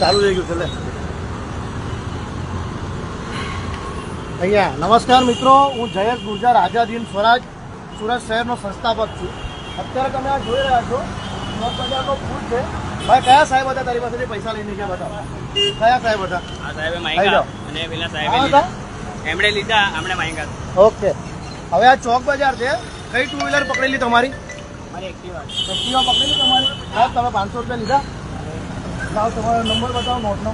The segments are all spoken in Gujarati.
ચાલુ થઈ ગયું છે અહીંયા નમસ્કાર મિત્રો હું જયેશ ગુર્જર આઝાદીન સ્વરાજ સુરત શહેરનો સંસ્થાપક છું. અત્યારે તમે આ જોઈ રહ્યા છો નોટ બજારનો પુલ છે. ભાઈ કયા સાહેબ હતા તારી પાસેથી પૈસા લઈને ગયા બધા કયા સાહેબ હતા? આ સાહેબે માંગ્યા અને પેલા સાહેબે એમણે લીધા આપણે માંગ્યા ઓકે. હવે આ ચોક બજાર છે. કઈ ટુ વ્હીલર પકડેલી તમારી? મારી એક્ટિવા. એક્ટિવા પકડેલી તમારી? સાહેબ તમે પાંચસો રૂપિયા લીધા. લાવ તમારો નંબર બતાવો નોટનો.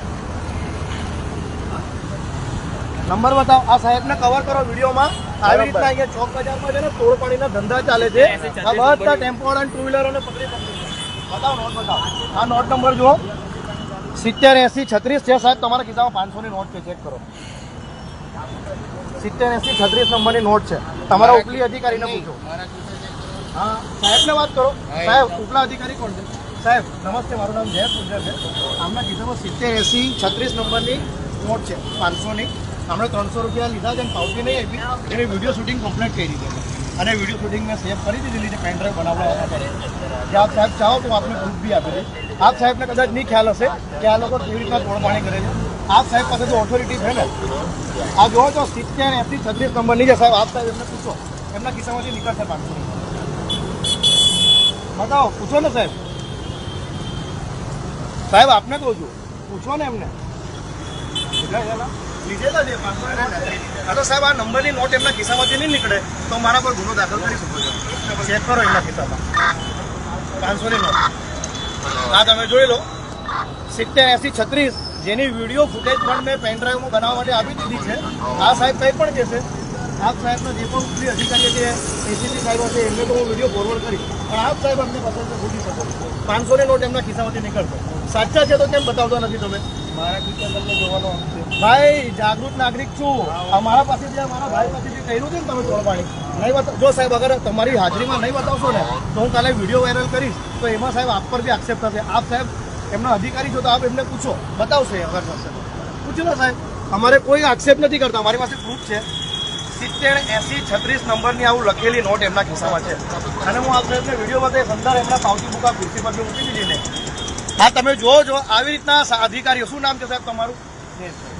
નંબર બતાવો. આ સાહેબને કવર કરો વિડીયોમાં. આવી રીતના અહીંયા ચોક બજારમાં છે ને તોડપાણીના ધંધા ચાલે છે. આ બધા ટેમ્પો અને ટુ વ્હીલરોને પકડી પકડી બતાવો નોટ બતાવો. આ નોટ નંબર જુઓ. સિત્તેર એસી છત્રીસ છે સાહેબ તમારા ખિસ્સામાં પાંચસોની નોટ છે ચેક કરો. સિત્તેર એસી છત્રીસ નંબરની નોટ છે. તમારા ઉપલી અધિકારીને પૂછો. હા સાહેબને વાત કરો. સાહેબ ઉપલા અધિકારી કોણ છે? સાહેબ નમસ્તે મારું નામ જય પૂજર છે આમના ખિસ્સામાં સિત્તેર એસી છત્રીસ નંબરની નોટ છે પાંચસોની હમણાં ત્રણસો રૂપિયા લીધા છે અને પાવતી નહીં આપી એની વીડિયો શૂટિંગ કમ્પ્લીટ કરી છે અને વીડિયો શૂટિંગ મેં સેવ કરી દીધેલી છે પેન ડ્રાઈવ બનાવવા માટે જે આપ સાહેબ ચાહો તો આપને પ્રૂફ બી આપી દે આપ સાહેબને કદાચ નહીં ખ્યાલ હશે કે આ લોકો કેવી રીતના તોડપાણી કરે છે આપ સાહેબ પાસે તો ઓથોરિટી છે ને આ જોવો તો સિત્તેર એસી છત્રીસ નંબરની છે સાહેબ આપ સાહેબ એમને પૂછો એમના ખિસ્સામાંથી નીકળશે પાંચસો બતાવો પૂછો ને સાહેબ સાહેબ, આપને કહું છું. પૂછો ને એમને. લીધેલા છે સાહેબ, આ નંબરની નોટ એમના ખિસ્સામાંથી નહીં નીકળે, તો મારા પર ગુનો દાખલ કરી શકો છો. ચેક કરો એમના ખિસ્સામાં. પાંચસોની નોટ. હા તમે જોઈ લો. સિત્તેર એસી છત્રીસ જેની વીડિયો ફૂટેજ પણ મેં પેન ડ્રાઈવમાં બનાવવા માટે આપી દીધી છે. આ સાહેબ કંઈ પણ કહેશે. આપ સાહેબના જે પણ ઉપરી અધિકારી છે એસીપી સાહેબ હશે એમને તો હું વીડિયો ફોરવર્ડ કરી પણ આપ સાહેબ અમને પસંદ છે ભૂલી શકો પાંચસોની નોટ એમના ખિસ્સામાંથી નીકળશે. સાચા છે તો કેમ બતાવતા નથી તમે? મારા ભાઈ જાગૃત નાગરિક છું. અમારા પાસેથી આ મારા ભાઈ પાસેથી કહ્યું છે ને તમે તોડપાણી નહીં જો સાહેબ અગર તમારી હાજરીમાં નહીં બતાવશો ને તો હું કાલે વીડિયો વાયરલ કરીશ. તો એમાં સાહેબ આપ પર બી આક્ષેપ થશે. આપ સાહેબ એમના અધિકારી છો તો આપ એમને પૂછો. બતાવશે અગર થશે. પૂછો ને સાહેબ. અમારે કોઈ આક્ષેપ નથી કરતા. અમારી પાસે પ્રૂફ છે. સિત્તેર એસી છત્રીસ નંબરની આવું લખેલી નોટ એમના ખિસ્સામાં છે. અને હું આ સાહેબને વીડિયો બતાવીશ અંદર એમના પાવતી બુકા ખુરશી પર મૂકી હા તમે જોવો છો આવી રીતના અધિકારીઓ શું નામ છે સાહેબ તમારું?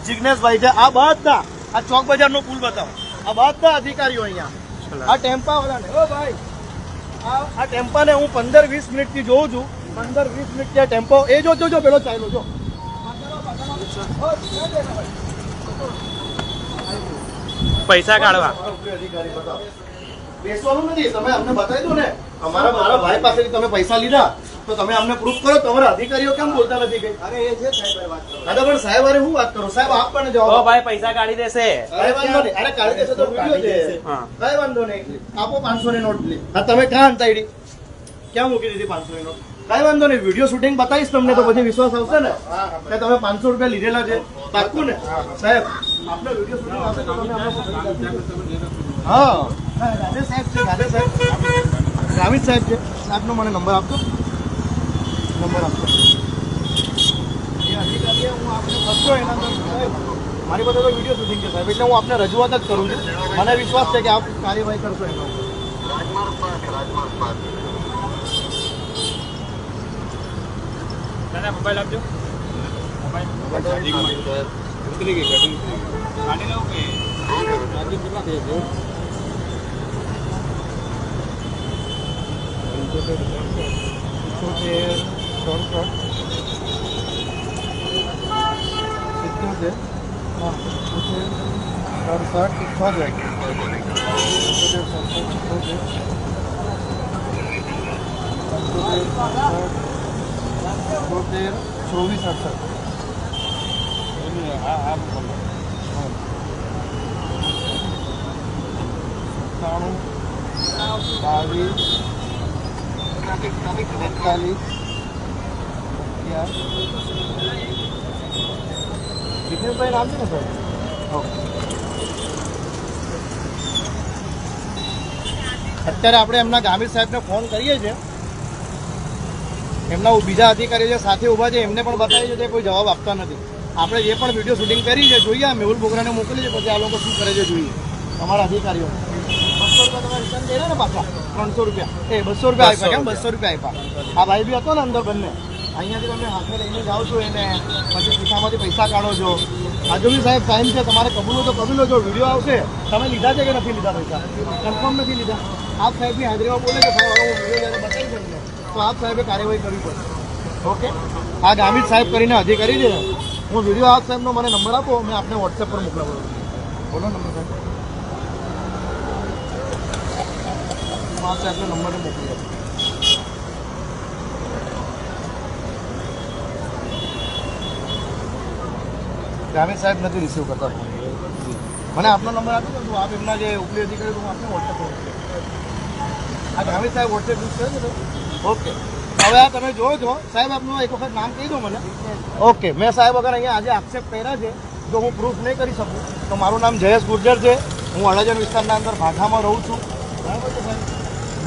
જિજ્ઞેશભાઈ છે. આ બધા આ ચોક બજારનો પુલ બતાવો. આ બધા અધિકારીઓ અહીંયા. આ ટેમ્પા વાળાને ઓ ભાઈ આ આ ટેમ્પાને હું પંદર વીસ મિનિટથી જોઉં છું. પંદર વીસ મિનિટ ત્યાં ટેમ્પો એ જો જો જો પેલો ચાલ્યો જો. પૈસા કાઢવા. બેસવાનું નથી. તમે અમને બતાવી દો ને. અમારા મારા ભાઈ પાસેથી તમે પૈસા લીધા. તો તમે અમને પ્રૂફ કરો તમારા અધિકારીઓ કેમ બોલતા નથી કઈ? અરે એ છે સાહેબ વાત કરો. દાદા પણ સાહેબ અરે હું વાત કરું? સાહેબ આપ પણ ઓ જવાબ ભાઈ પૈસા કાઢી દેશે. અરે વાંધો નહીં. અરે કાઢી દેશે તો વિડિયો છે. હા. કઈ વાંધો નહીં. આપો પાંચસો ની નોટ પ્લીઝ હા તમે ક્યાં અંતાડી ક્યાં મૂકી દીધી પાંચસો ની નોટ? કઈ વાંધો નહીં. વીડિયો શૂટિંગ બતાવીશ તમને તો પછી વિશ્વાસ આવશે ને? કે તમે પાંચસો રૂપિયા લીધેલા છે. પાક્કું ને? સાહેબ આપણે વીડિયો શૂટિંગ આવશે તો તમે અમને હા. હા, રાધે સાહેબ છે રાધે સાહેબ. રામિત સાહેબ છે. સાહેબનો મને નંબર આપજો. નંબર આપશો હું અંદર મારી પાસે તો વીડિયો શૂટિંગ છે સાહેબ એટલે હું આપને રજૂઆત જ કરું છું મને વિશ્વાસ છે કે આપ કાર્યવાહી કરશો એના ઉપર મોબાઈલ આપજો કાઢી લઉં કે સિત્તોતેર સડસઠ સિત્તોતેર હા સિત્તોતેર સડસઠ সরকার সিদ্ধুদের সরকার প্রজেক্ট প্রজেক্ট চৌবিশ আঠাশ सत्ताणु बाईस इकतालीस અગિયાર જીતેશભાઈ નામ છે ને સર અત્યારે આપણે એમના ગામિત સાહેબને ફોન કરીએ છીએ. એમના બીજા અધિકારીઓ જે સાથે ઊભા છે, એમને પણ બતાવીએ તે કોઈ જવાબ આપતા નથી. આપણે જે પણ વીડિયો શૂટિંગ કરી છે, જોઈએ મેહુલ બોગરાને મોકલી છે પછી આ લોકો શું કરે છે જોઈએ. તમારા અધિકારીઓ. બસો રૂપિયા તમે રિટર્ન કર્યા ને પાછા? ત્રણસો રૂપિયા. એ બસો રૂપિયા આપ્યા, કેમ? બસો રૂપિયા આપ્યા. આ ભાઈ બી હતો ને અંદર બંને. અહીંયાથી તમે હાથે લઈને જાઓ છો એને પછી ખિસ્સામાંથી પૈસા કાઢો છો. હજુ બી સાહેબ ટાઈમ છે. તમારે કબૂલો તો કબૂલો જો વીડિયો આવશે. તમે લીધા છે કે નથી લીધા પૈસા? કન્ફર્મ નથી લીધા. આપ સાહેબની હાજરીમાં બોલે કે સાહેબ હું વીડિયો જ્યારે બતાવી એમને તો આપ સાહેબે કાર્યવાહી કરવી પડશે ઓકે આ ગામિત સાહેબ કરીને અધિકારી છે. હું વીડિયો આપ સાહેબનો મને નંબર આપો. મેં આપને વોટ્સએપ પર મોકલાવું. બોલો નંબર સાહેબ. હા સાહેબનો નંબર મોકલી આપું. ગામિત સાહેબ નથી રિસીવ કરતા મને આપનો નંબર આપ્યો તો આપ એમના જે ઉપલી અધિકારી હું આપને વોટ્સએપ આ ગ્રામીણ સાહેબ વોટ્સએપ યુઝ કરે છે ઓકે હવે આ તમે જોયો છો, સાહેબ આપનું એક વખત નામ કહી દો મને. ઓકે મેં સાહેબ અગર અહીંયા આજે આક્ષેપ કર્યા છે, જો હું પ્રૂફ નહીં કરી શકું, તો મારું નામ જયેશ ગુર્જર છે. હું અડાજણ વિસ્તારના અંદર ભાઠામાં રહું છું. બરાબર છે સાહેબ?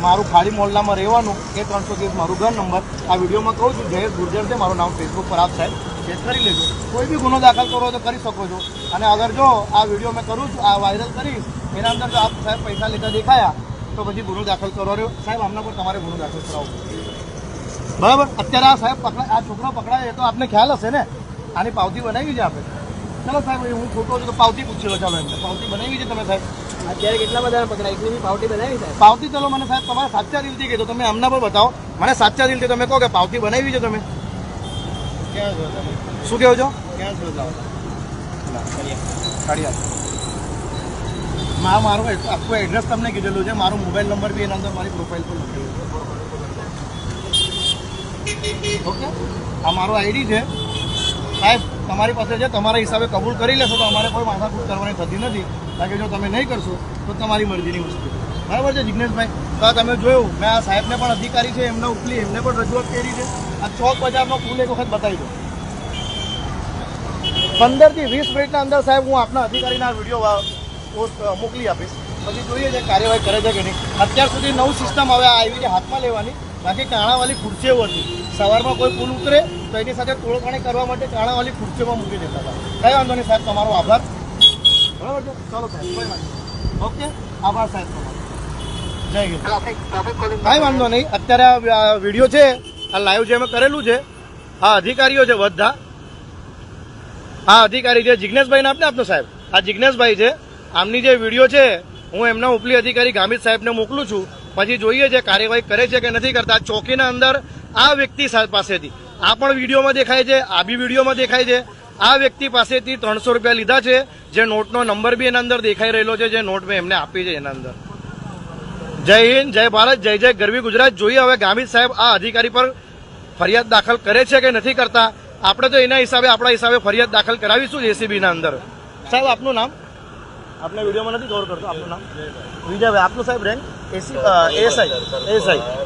મારું ખાડી મોલ્લામાં રહેવાનું એ ત્રણસો ત્રીસ મારું ઘર નંબર. આ વિડીયોમાં કહું છું, જયેશ ગુર્જર છે, મારું નામ ફેસબુક પર આપ સાહેબ. ચેક કરી લેજો. કોઈ બી ગુનો દાખલ કરો તો કરી શકો છો. અને અગર જો આ વીડિયો મેં કરું છું, આ વાયરલ કરીશ, એના અંદર જો આપ સાહેબ પૈસા લેતા દેખાયા, તો પછી ગુનો દાખલ કરવાનો સાહેબ, આમના પર તમારે ગુનો દાખલ કરાવવો બરાબર? અત્યારે આ સાહેબ પકડાય આ છોકરો પકડાય એ તો આપને ખ્યાલ હશે ને? આની પાવતી બનાવી છે આપણે ચલો સાહેબ હું ખોટો છું તો પાવતી પૂછી લો ચાલો એમને. પાવતી બનાવી છે તમે સાહેબ? અત્યારે કેટલા બધા પકડાય એકની બી પાવટી બનાવી સાહેબ પાવતી ચલો મને સાહેબ તમારે સાચા દિલથી કહેજો. તમે અમને પણ બતાવો. મને સાચા દિલથી તમે કહો કે પાવતી બનાવી છે તમે? શું કહો છો? ક્યાં મા મારું આખું એડ્રેસ તમને કીધેલું છે. મારો મોબાઈલ નંબર બી એના અંદર મારી પ્રોફાઇલ પર લખેલું છે. ઓકે? આ મારો આઈડી છે. સાહેબ તમારી પાસે છે, તમારા હિસાબે કબૂલ કરી લેશો તો અમારે કોઈ માથાકૂટ કરવાની થતી નથી. કારણ કે જો તમે નહીં કરશો, તો તમારી મરજીની વસ્તુ બરાબર છે જિજ્ઞેશભાઈ તો તમે જોયું, મેં આ સાહેબને પણ અધિકારી છે, એમને ઉપલી, એમને પણ રજૂઆત કરી છે. આ ચોક બજારનો ફૂલ એક વખત બતાવી દો પંદરથી વીસ મિનિટના અંદર સાહેબ, હું આપના અધિકારીના વીડિયો પોસ્ટ મોકલી આપીશ. પછી જોઈએ છે, કાર્યવાહી કરે છે કે નહીં. અત્યાર સુધી નવું સિસ્ટમ હવે આવી છે હાથમાં લેવાની. બાકી કાણાવાળી ખુરશીઓ હતી સવારમાં કોઈ પુલ ઉતરે તો એની સાથે તોડપાણી કરવા માટે ચાણાવાળી ખુરશીમાં મૂકી દેતા હતા. કઈ વાંધો નહીં સાહેબ, તમારો આભાર. બરાબર છે? ચાલો સાહેબ, કોઈ ઓકે? આભાર સાહેબ જય વાંધો નહીં. અત્યારે આ વીડિયો છે, આ લાઈવ જે અમે કરેલું છે, આ અધિકારીઓ છે બધા. આ અધિકારી છે જિજ્ઞેશભાઈ આપને આપનો સાહેબ. આ જિજ્ઞેશભાઈ છે. આમની જે વીડિયો છે, હું એમના ઉપલી અધિકારી ગામિત સાહેબને મોકલું છું. પછી જોઈએ છે કાર્યવાહી કરે છે કે નથી કરતા. ચોકીના અંદર આ વ્યક્તિ પાસેથી. આ પણ વિડીયોમાં દેખાય છે, આ બી વિડીયોમાં દેખાય છે. આ વ્યક્તિ પાસેથી ત્રણસો રૂપિયા લીધા છે, જે નોટનો નંબર બી એના અંદર દેખાઈ રહેલો છે, જે નોટ મેં એમને આપી છે એના અંદર. જય હિન્દ, જય ભારત, જય જય ગરવી ગુજરાત. જોઈએ હવે ગામિત સાહેબ આ અધિકારી પર ફરિયાદ દાખલ કરે છે કે નથી કરતા. આપણે તો એના હિસાબે, આપણા હિસાબે ફરિયાદ દાખલ કરાવીશું જેસીબીના અંદર. સાહેબ, આપનું નામ? આપણે વિડીયોમાં નથી કવર કરતો, આપનું નામ? વિજયભાઈ. આપનું સાહેબ રેન્ક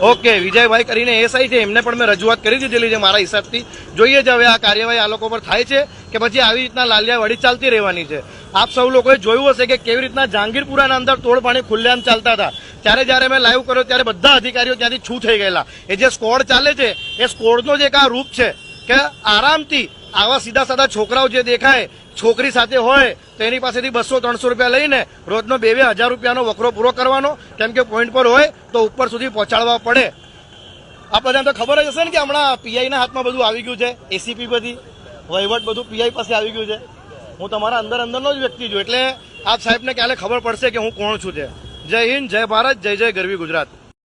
ઓકે, વિજયભાઈ કરીને એસઆઈ છે, એમને પણ મેં રજૂઆત કરી દીધેલી છે મારા હિસાબથી. જોઈએ છે હવે આ કાર્યવાહી આ લોકો પર થાય છે કે પછી આવી રીતના લાલિયા વડી ચાલતી રહેવાની છે. આપ સૌ લોકોએ જોયું હશે કે કેવી રીતના જહાંગીરપુરાના અંદર તોડપાણી ખુલ્લેઆમ ચાલતા હતા. ત્યારે જ્યારે મેં લાઈવ કર્યો, ત્યારે બધા અધિકારીઓ ત્યાંથી છૂ થઈ ગયેલા. એ જે સ્કોડ ચાલે છે, એ સ્કોડનો જે એક આ રૂપ છે કે આરામથી આવા સીધા સાદા છોકરાઓ જે દેખાય, છોકરી સાથે હોય, તો એની પાસેથી બસો, ત્રણસો રૂપિયા લઈને રોજનો બે બે હજાર રૂપિયાનો વકરો પૂરો કરવાનો. કેમ કે પોઈન્ટ પર હોય, તો ઉપર સુધી પહોંચાડવા પડે. આ બધાને તો ખબર જ હશે ને કે હમણાં પીઆઈના હાથમાં બધું આવી ગયું છે. એસીપી બધી, વહીવટ બધું પીઆઈ પાસે આવી ગયું છે. હું તમારા અંદર અંદરનો જ વ્યક્તિ છું, એટલે આપ સાહેબને ક્યારે ખબર પડશે કે હું કોણ છું છે જય હિન્દ, જય ભારત, જય જય ગરવી ગુજરાત.